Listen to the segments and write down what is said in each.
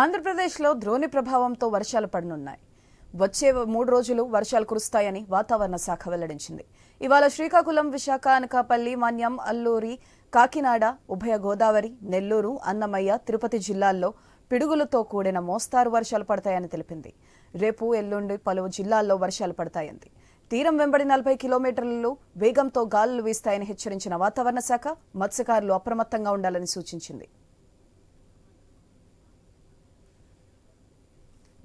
ఆంధ్రప్రదేశ్లో ద్రోణి ప్రభావంతో వర్షాలు పడనున్నాయి. వచ్చే మూడు రోజులు వర్షాలు కురుస్తాయని వాతావరణ శాఖ వెల్లడించింది. ఇవాళ శ్రీకాకుళం విశాఖ అనకాపల్లి మన్యం అల్లూరి కాకినాడ ఉభయ గోదావరి నెల్లూరు అన్నమయ్య తిరుపతి జిల్లాల్లో పిడుగులతో కూడిన మోస్తారు వర్షాలు పడతాయని తెలిపింది. రేపు ఎల్లుండి పలు జిల్లాల్లో వర్షాలు పడతాయంది. తీరం వెంబడి నలభై కిలోమీటర్లు వేగంతో గాలులు వీస్తాయని హెచ్చరించిన వాతావరణ శాఖ మత్స్యకారులు అప్రమత్తంగా ఉండాలని సూచించింది.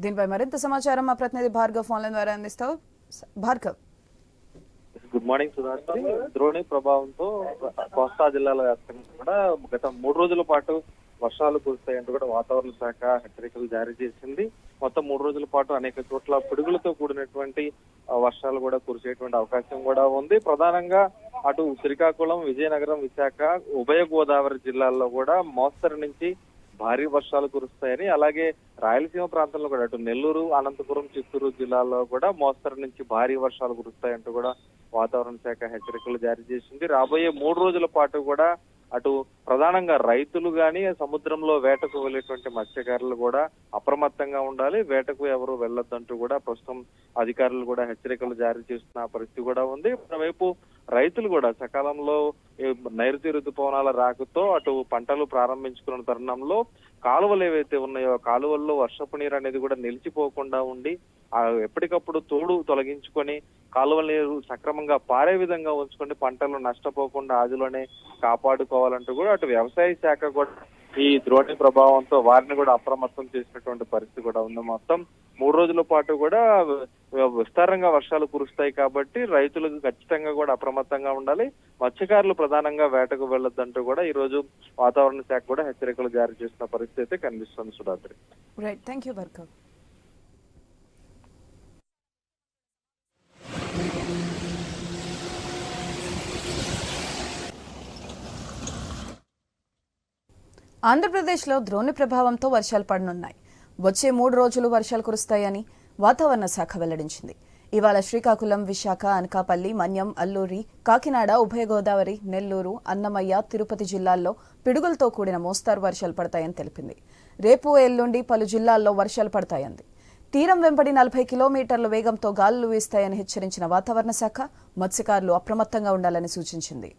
దీనిపై మరింత సమాచారం మా ప్రతినిధి భార్గవ్ ఫోన్లైన్ ద్వారా అందిస్తావు. భార్గవ్. గుడ్ మార్నింగ్ సుధాకర్ ద్రోణి ప్రభావంతో కోస్తా జిల్లాల వ్యాప్తంగా కూడా గత మూడు రోజుల పాటు వర్షాలు కురుస్తాయంటూ కూడా వాతావరణ శాఖ హెచ్చరికలు జారీ చేసింది. మొత్తం మూడు రోజుల పాటు అనేక చోట్ల పిడుగులతో కూడినటువంటి వర్షాలు కూడా కురిసేటువంటి అవకాశం కూడా ఉంది. ప్రధానంగా అటు శ్రీకాకుళం విజయనగరం విశాఖ ఉభయ గోదావరి జిల్లాల్లో కూడా మోస్తరు నుంచి భారీ వర్షాలు కురుస్తాయని అలాగే రాయలసీమ ప్రాంతంలో కూడా అటు నెల్లూరు అనంతపురం చిత్తూరు జిల్లాల్లో కూడా మోస్తరు నుంచి భారీ వర్షాలు కురుస్తాయంటూ కూడా వాతావరణ శాఖ హెచ్చరికలు జారీ చేసింది. రాబోయే మూడు రోజుల పాటు కూడా అటు ప్రధానంగా రైతులు గాని సముద్రంలో వేటకు వెళ్ళేటువంటి మత్స్యకారులు కూడా అప్రమత్తంగా ఉండాలి. వేటకు ఎవరు వెళ్ళొద్దంటూ కూడా ప్రస్తుతం అధికారులు కూడా హెచ్చరికలు జారీ చేస్తున్న పరిస్థితి కూడా ఉంది. మరోవైపు రైతులు కూడా సకాలంలో నైరుతి ఋతుపవనాల రాకతో అటు పంటలు ప్రారంభించుకున్న తరుణంలో కాలువలు ఏవైతే ఉన్నాయో కాలువల్లో వర్షపు నీరు అనేది కూడా నిలిచిపోకుండా ఉండి ఆ ఎప్పటికప్పుడు తోడు తొలగించుకొని కాలువల నీరు సక్రమంగా పారే విధంగా ఉంచుకొని పంటలు నష్టపోకుండా ఆదిలోనే కాపాడుకోవాలంటూ కూడా అటు వ్యవసాయ శాఖ కూడా ఈ ద్రోణి ప్రభావంతో వారిని కూడా అప్రమత్తం చేసినటువంటి పరిస్థితి కూడా ఉంది మొత్తం. మూడు రోజుల పాటు కూడా విస్తారంగా వర్షాలు కురుస్తాయి కాబట్టి రైతులకు ఖచ్చితంగా కూడా అప్రమత్తంగా ఉండాలి. మత్స్యకారులు ప్రధానంగా వేటకు వెళ్ళొద్దంటూ కూడా ఈ రోజు వాతావరణ శాఖ కూడా హెచ్చరికలు జారీ చేసిన పరిస్థితి అయితే కనిపిస్తుంది సుధాత్రి రైట్ థ్యాంక్ యూ ఆంధ్రప్రదేశ్లో ద్రోణి ప్రభావంతో వర్షాలు పడనున్నాయి. వచ్చే మూడు రోజులు వర్షాలు కురుస్తాయని వాతావరణ శాఖ వెల్లడించింది. ఇవాళ శ్రీకాకుళం విశాఖ అనకాపల్లి మన్యం అల్లూరి కాకినాడ ఉభయ గోదావరి నెల్లూరు అన్నమయ్య తిరుపతి జిల్లాల్లో పిడుగులతో కూడిన మోస్తారు వర్షాలు పడతాయని తెలిపింది. రేపు ఎల్లుండి పలు జిల్లాల్లో వర్షాలు పడతాయంది. తీరం వెంబడి నలభై కిలోమీటర్ల వేగంతో గాలులు వీస్తాయని హెచ్చరించిన వాతావరణ శాఖ మత్స్యకారులు అప్రమత్తంగా ఉండాలని సూచించింది.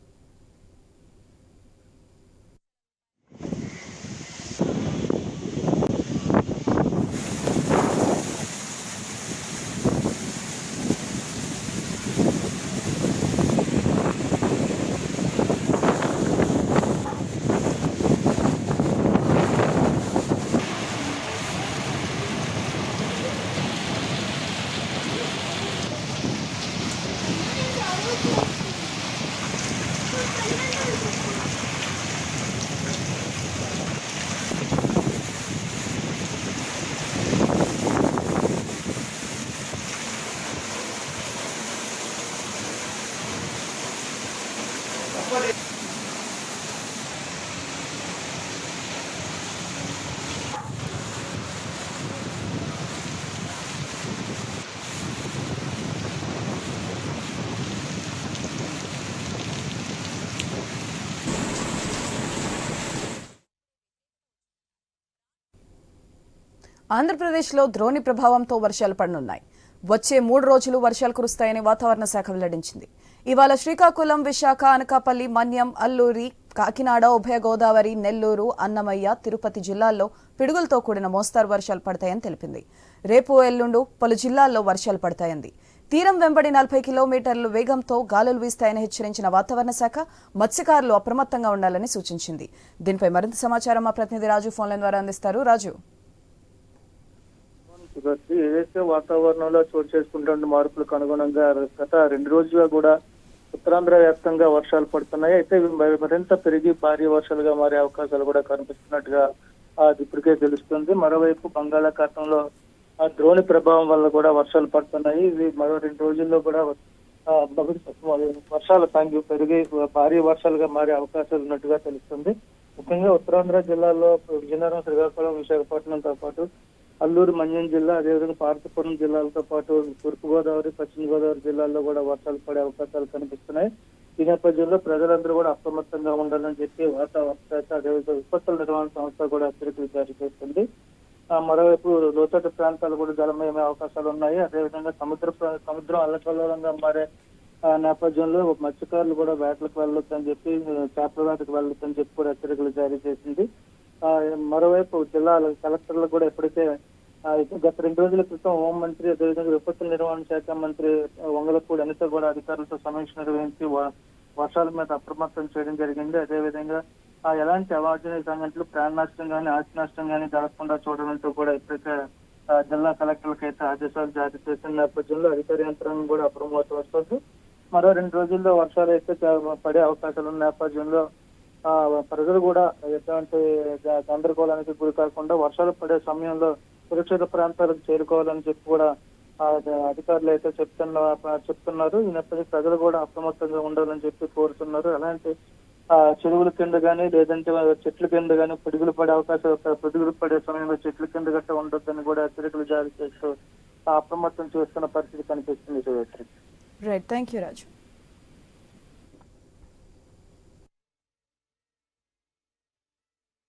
ఆంధ్రప్రదేశ్లో ద్రోణి ప్రభావంతో వర్షాలు పడనున్నాయి. వచ్చే మూడు రోజులు వర్షాలు కురుస్తాయని వాతావరణ శాఖ వెల్లడించింది. ఇవాళ శ్రీకాకుళం విశాఖ అనకాపల్లి మన్యం అల్లూరి కాకినాడ ఉభయ గోదావరి నెల్లూరు అన్నమయ్య తిరుపతి జిల్లాల్లో పిడుగులతో కూడిన మోస్తారు వర్షాలు పడతాయని తెలిపింది. రేపు ఎల్లుండు పలు జిల్లాల్లో వర్షాలు పడతాయంది. తీరం వెంబడి నలభై కిలోమీటర్లు వేగంతో గాలులు వీస్తాయని హెచ్చరించిన వాతావరణ శాఖ మత్స్యకారులు అప్రమత్తంగా ఉండాలని సూచించింది. దీనిపై మరింత సమాచారం మా ప్రతినిధి రాజు ఫోన్లైన్ ద్వారా అందిస్తారు. రాజు. ఏదైతే వాతావరణంలో చోటు చేసుకుంటున్న మార్పులకు అనుగుణంగా గత రెండు రోజులుగా కూడా ఉత్తరాంధ్ర వ్యాప్తంగా వర్షాలు పడుతున్నాయి. అయితే ఇవి మరింత పెరిగి భారీ వర్షాలుగా మారే అవకాశాలు కూడా కనిపిస్తున్నట్టుగా అది ఇప్పటికే తెలుస్తుంది. మరోవైపు బంగాళాఖాతంలో ఆ ద్రోణి ప్రభావం వల్ల కూడా వర్షాలు పడుతున్నాయి. ఇవి మరో రెండు రోజుల్లో కూడా వర్షాల సంఖ్య పెరిగి భారీ వర్షాలుగా మారే అవకాశాలు ఉన్నట్టుగా తెలుస్తుంది. ముఖ్యంగా ఉత్తరాంధ్ర జిల్లాలో విజయనగరం శ్రీకాకుళం విశాఖపట్నంతో పాటు అల్లూరు మన్యం జిల్లా అదేవిధంగా పార్తపురం జిల్లాలతో పాటు తూర్పు గోదావరి పశ్చిమ గోదావరి జిల్లాల్లో కూడా వర్షాలు పడే అవకాశాలు కనిపిస్తున్నాయి. ఈ నేపథ్యంలో ప్రజలందరూ కూడా అప్రమత్తంగా ఉండాలని చెప్పి వాతావరణ శాఖ అదేవిధంగా విపత్తుల నిర్వహణ సంస్థ కూడా హెచ్చరికలు జారీ చేస్తుంది. మరోవైపు లోతట్టు ప్రాంతాలు కూడా జలమయమే అవకాశాలు ఉన్నాయి. అదేవిధంగా సముద్ర సముద్రం అల్లకల్లోలంగా మారే ఆ, నేపథ్యంలో మత్స్యకారులు కూడా వేటలకు వెళ్ళొద్దని చెప్పి చేపల వేటకు వెళ్ళొద్దని చెప్పి కూడా హెచ్చరికలు జారీ చేసింది. మరోవైపు జిల్లాల కలెక్టర్లు కూడా ఎప్పుడైతే గత రెండు రోజుల క్రితం హోంమంత్రి అదేవిధంగా విపత్తుల నిర్వహణ శాఖ మంత్రి వంగలపూడి అనిత కూడా అధికారులతో సమీక్ష నిర్వహించి వర్షాల మీద అప్రమత్తం చేయడం జరిగింది. అదేవిధంగా ఆ, ఎలాంటి అవాంఛనీయ సంఘటనలు ప్రాణ నష్టం కానీ ఆస్తి నష్టం కానీ జరగకుండా చూడడంతో కూడా ఇప్పటికే జిల్లా కలెక్టర్లకు అయితే ఆదేశాలు జారీ చేసిన నేపథ్యంలో అధికార యంత్రాంగం కూడా అప్రమత్తం వస్తుంది. మరో రెండు రోజుల్లో వర్షాలు అయితే పడే అవకాశాలు ఉన్న నేపథ్యంలో ప్రజలు కూడా ఎటువంటి గందరగోళానికి గురి కాకుండా వర్షాలు పడే సమయంలో సురక్షిత ప్రాంతాలకు చేరుకోవాలని చెప్పి కూడా అధికారులు అయితే చెప్తున్న చెప్తున్నారు. ఈ నేపథ్యంలో ప్రజలు కూడా అప్రమత్తంగా ఉండాలని చెప్పి కోరుతున్నారు. అలాంటి ఆ, చెరువుల కింద కానీ లేదంటే చెట్ల కింద కానీ పిడుగులు పడే అవకాశం పిడుగులు పడే సమయంలో చెట్ల కింద గట్ట ఉండొద్దని కూడా హెచ్చరికలు జారీ చేస్తూ ఆ, అప్రమత్తం చేస్తున్న పరిస్థితి కనిపిస్తుంది. Right thank you Raju